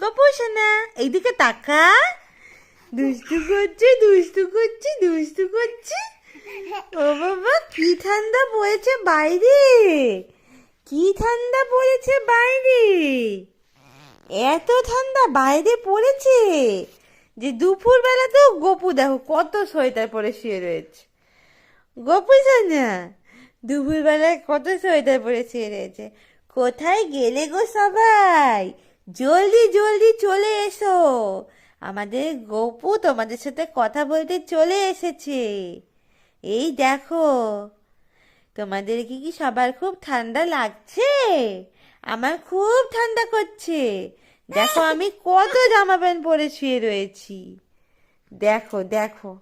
গপু সোনা এইদিকে তাকা। দুষ্টু করছে দুষ্টু করছে দুষ্টু করছে। ও বাবা, কি ঠান্ডা পড়েছে বাইরে। কি ঠান্ডা পড়েছে বাইরে। এত ঠান্ডা বাইরে পড়েছে যে দুপুর বেলাতেও গপু দেখো, কত সোয়েটার পরে শুয়ে রয়েছে। গপু সোনা দুপুর বেলায় কত সোয়েটার পরে শুয়ে রয়েছে। কোথায় গেলে গো সবাই? জলদি জলদি চলে এসো। আমাদের গপু তোমাদের সাথে কথা বলতে চলে এসেছে। এই দেখো, তোমাদের কি কি সবার খুব ঠান্ডা লাগছে? আমার খুব ঠান্ডা করছে। দেখো, আমি কত জামা প্যান্ট পরে শুয়ে রয়েছি। দেখো দেখো,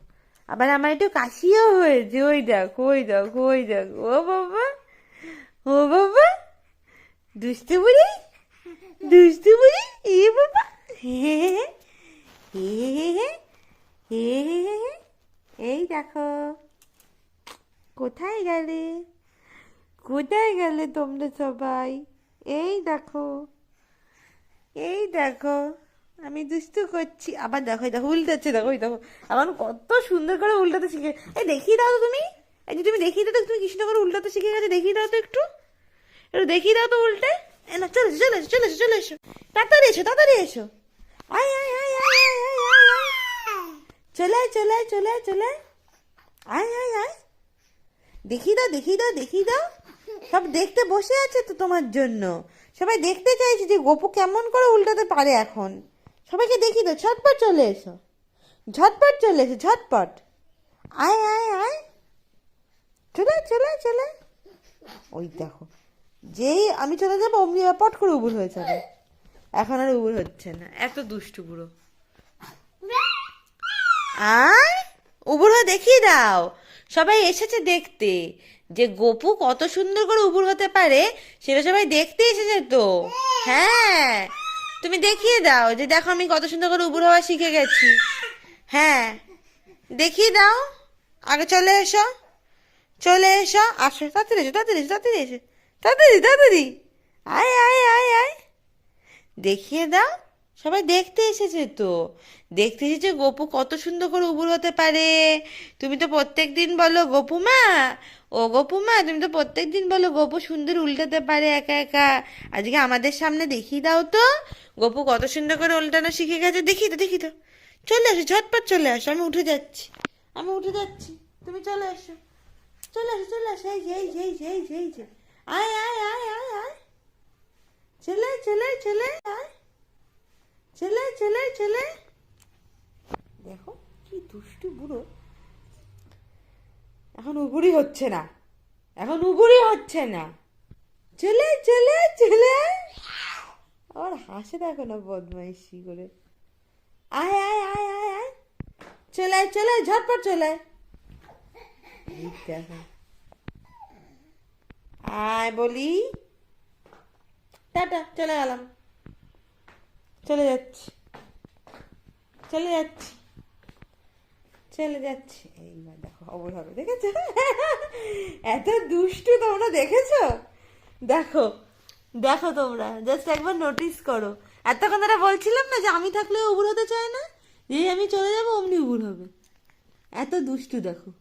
আবার আমার একটু কাশিও হয়েছে। ওই দেখো ওই দেখো ওই দেখো। ও বাবা ও বাবা দুষ্টু বুড়ি দুষ্টু বুড়ি এ বাবা। হে হে হে হে। হে। এই দেখো। কোথায় গেলে? কোথায় গেলে তোমরা সবাই? এই দেখো। এই দেখো। আমি দুষ্টু করছি। আবার দেখো দেখো উল্টাচ্ছে দেখো ওই দেখো। আমার কত সুন্দর করে উল্টাতে শিখে এই দেখিয়ে দাও তো তুমি। এই যে তুমি দেখিয়ে দাও তুমি কৃষ্ণ করে উল্টাতে শিখে গেছে, দেখিয়ে দাও তো একটু। একটু দেখিয়ে দাও তো উল্টে। এ না, চলে চলে এসো চলে এসো চলে এসো। তাড়াতাড়ি এসো তাড়াতাড়ি এসো। আয় আয় আয় আয় আয় আয় আয় চলে আয় চলে আয় চলে আয় চলে আয়। আয় আয় দেখি দাও দেখি দাও দেখি দাও। সব দেখতে বসে আছে তো তোমার জন্য। সবাই দেখতে চাইছে যে গোপু কেমন করে উল্টাতে পারে এখন। সবাইকে দেখি দাও, ঝটপট চলে এসো। ঝটপট চলে এসো, ঝটপট। আয় আয় আয়। চলে চলে চলে ওই দেখো যেই আমি চলে যাব, অমনি পট করে উবুর হয়ে যাবে। এখন আর উবুর হচ্ছে না। এত দুষ্টু বুড়ো। আর? উবুর হয়ে দেখিয়ে দাও। সবাই এসেছে দেখতে। যে গোপু কত সুন্দর করে উবুর হতে পারে, সেটা সবাই দেখতে এসেছে তো। হ্যাঁ। তুমি দেখিয়ে দাও যে দেখো আমি কত সুন্দর করে উবুর হওয়া শিখে গেছি। হ্যাঁ। দেখিয়ে দাও। আগে চলে এসো। চলে এসো। আসো, তাড়াতাড়ি এসো তাড়াতাড়ি এসো তাড়াতাড়ি এসো। তাড়াতাড়ি তাড়াতাড়ি। আয় আয় আয় আয়। দেখিয়ে দাও, সবাই দেখতে এসেছে তো। দেখতে এসেছে গপু কত সুন্দর করে উবুর হতে পারে। তুমি তো প্রত্যেক দিন বলো, গপু মা, ও গপু মা, তুমি তো প্রত্যেক দিন বলো, গপু সুন্দর উল্টাতে পারে একা একা। আজকে আমাদের সামনে দেখিয়ে দাও তো। গপু কত সুন্দর করে উল্টানো শিখে গেছে। দেখি তো দেখি তো চলে আসো, ঝটপট চলে আসো। আমি উঠে যাচ্ছি। আমি উঠে যাচ্ছি। তুমি চলে আসো। চলে আসো চলে আসো। এই যে এই যে এই যে এই যে। আয় আয় আয় আয় আয়। চলে চলে চলে। আয় চলে চলে চলে। দেখো, কি দুষ্টু বুড়ো। এখন উবুরি হচ্ছে না। এখন উবুরি হচ্ছে না। চলে চলে চলে। আবার হাসে দেখো না বদমাইশি করে। আয় আয় আয় আয় আয়। চলে চলে, ঝটপট চলে। দেখো। আয় বলি। টাটা, চলে গেলাম। চলে যাচ্ছি। চলে যাচ্ছি। চলে যাচ্ছি। এইবার দেখো অবর হবে, দেখেছ? এত দুষ্টু তোমরা দেখেছ? দেখো দেখো তোমরা জাস্ট একবার নোটিস করো। এতক্ষণ ধরে বলছিলাম না যে আমি থাকলে উবুর হতে চায় না? যেই আমি চলে যাব, অমনি উবুর হবে। এত দুষ্টু দেখো।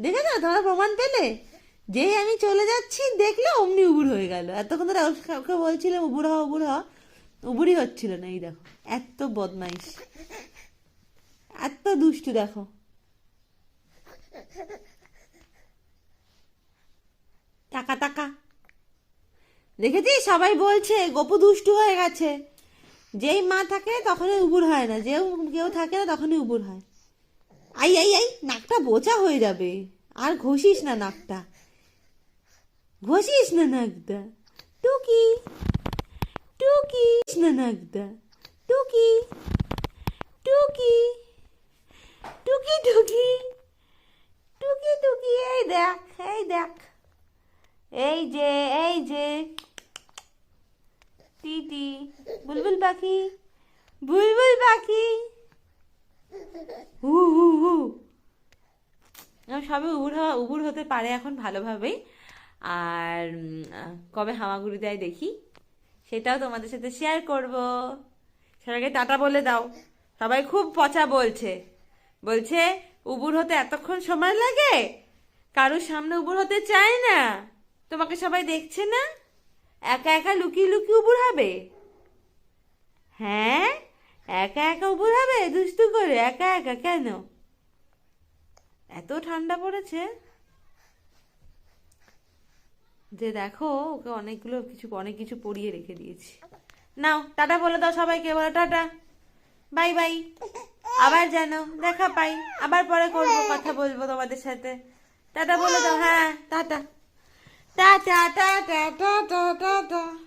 দেখেছ? তোমরা প্রমাণ পেলে? যেই আমি চলে যাচ্ছি, দেখলে অমনি উবুর হয়ে গেল। এতক্ষণ ধরে ওকে বলছিলাম উবুর হওয়া উবুর হওয়া উবুরই হচ্ছিল না, এই দেখো, এত বদমাইশ। এত দুষ্টু, দেখো। টাকা টাকা। দেখেছিস? সবাই বলছে, গপু দুষ্টু হয়ে গেছে। যেই মা থাকে, তখনই উবুর হয় না। যেও, কেউ থাকে না, তখনই উবুর হয়। আই আই আই, নাকটা বোচা হয়ে যাবে। আর ঘষিস না নাকটা। Возишь иногда. Туки. Туки. Иногда. Туки. Туки. Туки, туки. Туки, туки. Эй, дак. Эй, дак. এই যে এই যে টিটি বুলবুল পাখি বুলবুল পাখি হু হু হু সবে উবুর হওয়া উবুর হতে পারে এখন ভালোভাবেই আর কবে হামাগুড়ি দেয় দেখি। সেটাও তোমাদের সাথে শেয়ার করব। সবাইকে টাটা বলে দাও। সবাই খুব পচা বলছে। বলছে, উবুর হতে এতক্ষণ সময় লাগে? কারোর সামনে উবুর হতে চায় না? তোমাকে সবাই দেখছে না? একা একা লুকিয়ে লুকিয়ে উবুর হবে? হ্যাঁ? একা একা উবুর হবে? দুষ্টু করে? একা একা কেন? এত ঠান্ডা পড়েছে? যে দেখো, ওকে অনেকগুলো কিছু, অনেক কিছু পরিয়ে রেখে দিয়েছি। নাও, টাটা বলে দাও সবাইকে, বলো টাটা। Bye bye. আবার যেন দেখা পাই। আবার পরে করব, কথা বলব তোমাদের সাথে। টাটা বলে দাও হ্যাঁ টাটা। টাটা টাটা টাটা টাটা।